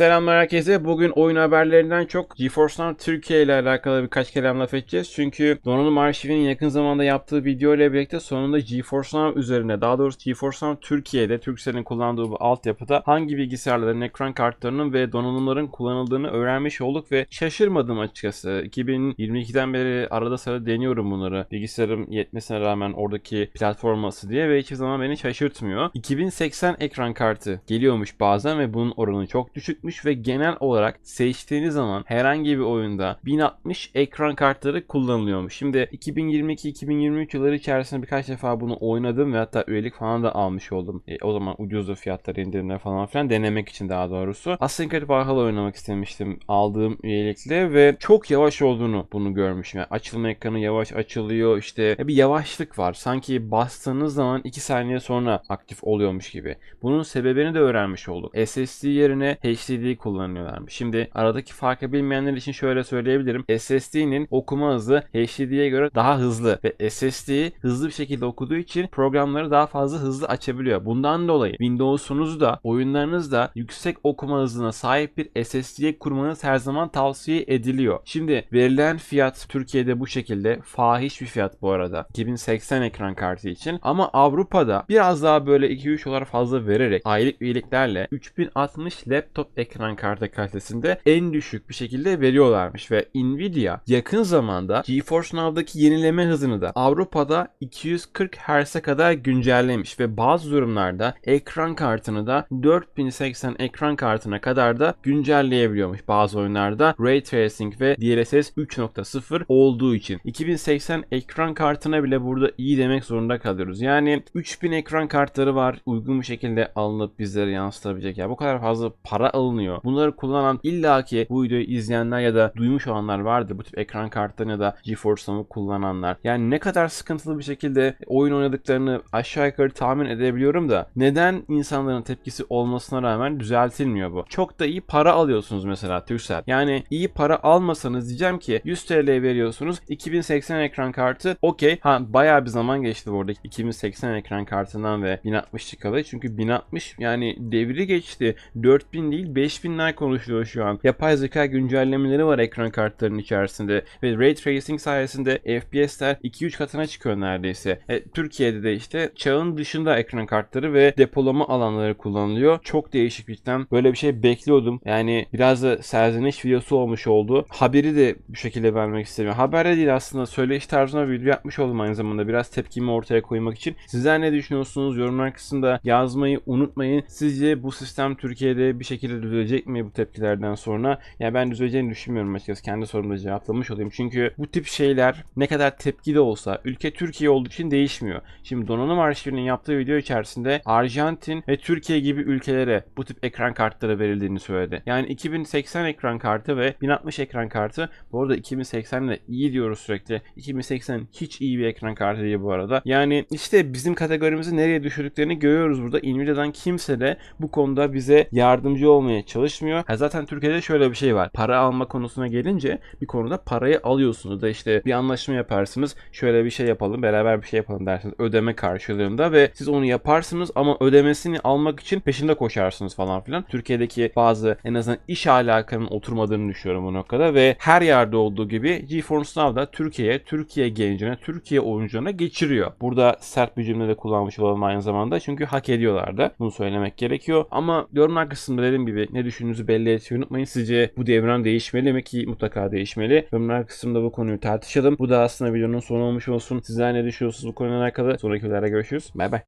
Selamlar herkese. Bugün oyun haberlerinden çok GeForce Now Türkiye ile alakalı birkaç kelam laf edeceğiz. Çünkü donanım arşivinin yakın zamanda yaptığı video ile birlikte sonunda GeForce Now üzerine, daha doğrusu GeForce Now Türkiye'de, Turkcell'in kullandığı bu altyapıda hangi bilgisayarların, ekran kartlarının ve donanımların kullanıldığını öğrenmiş olduk ve şaşırmadım açıkçası. 2022'den beri arada sırada deniyorum bunları. Bilgisayarım yetmesine rağmen oradaki platforması diye ve hiçbir zaman beni şaşırtmıyor. 2080 ekran kartı geliyormuş bazen ve bunun oranı çok düşükmüş ve genel olarak seçtiğiniz zaman herhangi bir oyunda 1060 ekran kartları kullanılıyormuş. Şimdi 2022-2023 yılları içerisinde birkaç defa bunu oynadım ve hatta üyelik falan da almış oldum. E, o zaman ucuzdu fiyatlar indirimler falan filan denemek için daha doğrusu. Creed Valhalla oynamak istemiştim aldığım üyelikle ve çok yavaş olduğunu bunu görmüşüm. Yani açılma ekranı yavaş açılıyor işte bir yavaşlık var. Sanki bastığınız zaman 2 saniye sonra aktif oluyormuş gibi. Bunun sebebini de öğrenmiş olduk. SSD yerine HDD kullanıyorlarmış. Şimdi aradaki farkı bilmeyenler için şöyle söyleyebilirim. SSD'nin okuma hızı HDD'ye göre daha hızlı ve SSD hızlı bir şekilde okuduğu için programları daha fazla hızlı açabiliyor. Bundan dolayı Windows'unuzu da oyunlarınız da yüksek okuma hızına sahip bir SSD'ye kurmanız her zaman tavsiye ediliyor. Şimdi verilen fiyat Türkiye'de bu şekilde fahiş bir fiyat bu arada. 2080 ekran kartı için ama Avrupa'da biraz daha böyle 2-3 dolar fazla vererek aylık üyeliklerle 3060 laptop ekran kartı kalitesinde en düşük bir şekilde veriyorlarmış ve Nvidia yakın zamanda GeForce Now'daki yenileme hızını da Avrupa'da 240 Hz'e kadar güncellemiş ve bazı durumlarda ekran kartını da 4080 ekran kartına kadar da güncelleyebiliyormuş bazı oyunlarda Ray Tracing ve DLSS 3.0 olduğu için 2080 ekran kartına bile burada iyi demek zorunda kalıyoruz. Yani 3000 ekran kartları var uygun bir şekilde alınıp bizlere yansıtabilecek. Ya bu kadar fazla para alınıyor. Bunları kullanan illaki bu videoyu izleyenler ya da duymuş olanlar vardır. Bu tip ekran kartlarını ya da GeForce kullananlar. Yani ne kadar sıkıntılı bir şekilde oyun oynadıklarını aşağı yukarı tahmin edebiliyorum da neden insanların tepkisi olmasına rağmen düzeltilmiyor bu? Çok da iyi para alıyorsunuz mesela Turkcell. Yani iyi para almasanız diyeceğim ki 100 TL veriyorsunuz 2080 ekran kartı okey. Ha bayağı bir zaman geçti bu arada 2080 ekran kartından ve 1060 çıkalı. Çünkü 1060 yani devri geçti. 4000 değil 5000'ler konuşuluyor şu an. Yapay zeka güncellemeleri var ekran kartlarının içerisinde ve Ray Tracing sayesinde FPS'ler 2-3 katına çıkıyor neredeyse. E, Türkiye'de de işte çağın dışında ekran kartları ve depolama alanları kullanılıyor. Çok değişik birden böyle bir şey bekliyordum. Yani biraz da serzeniş videosu olmuş oldu. Haberi de bu şekilde vermek istemiyorum. Haberde değil aslında söyleyiş tarzına video yapmış oldum aynı zamanda. Biraz tepkimi ortaya koymak için. Sizler ne düşünüyorsunuz? Yorumlar kısmında yazmayı unutmayın. Sizce bu sistem Türkiye'de bir şekilde düzelecek mi bu tepkilerden sonra? Ya ben düzeleceğini düşünmüyorum açıkçası. Kendi sorumda cevaplamış olayım. Çünkü bu tip şeyler ne kadar tepki de olsa ülke Türkiye olduğu için değişmiyor. Şimdi donanım arşivinin yaptığı video içerisinde Arjantin ve Türkiye gibi ülkelere bu tip ekran kartları verildiğini söyledi. Yani 2080 ekran kartı ve 1060 ekran kartı bu arada 2080 de iyi diyoruz sürekli. 2080 hiç iyi bir ekran kartı değil bu arada. Yani işte bizim kategorimizi nereye düşürdüklerini görüyoruz burada. Nvidia'dan kimse de bu konuda bize yardımcı olmaya çalışmıyor. Ha zaten Türkiye'de şöyle bir şey var. Para alma konusuna gelince bir konuda parayı alıyorsunuz da işte bir anlaşma yaparsınız. Şöyle bir şey yapalım, beraber bir şey yapalım dersiniz ödeme karşılığında ve siz onu yaparsınız ama ödemesini almak için peşinde koşarsınız falan filan. Türkiye'deki bazı en azından iş alakanın oturmadığını düşünüyorum bu noktada ve her yerde olduğu gibi GeForce Now da Türkiye'ye, Türkiye gencine, Türkiye oyuncularına geçiriyor. Burada sert bir cümle de kullanmış olalım aynı zamanda çünkü hak ediyorlar da. Bunu söylemek gerekiyor. Ama yorumlar kısmında dediğim gibi ne düşündüğünüzü belli etmeyi unutmayın. Sizce bu devran değişmeli mi ki mutlaka değişmeli. Yorumlar kısmında bu konuyu tartışalım. Bu da aslında videonun sonu olmuş olsun. Sizler ne düşünüyorsunuz bu konuyla alakalı? Sonraki videolarda görüşürüz. Bay bay.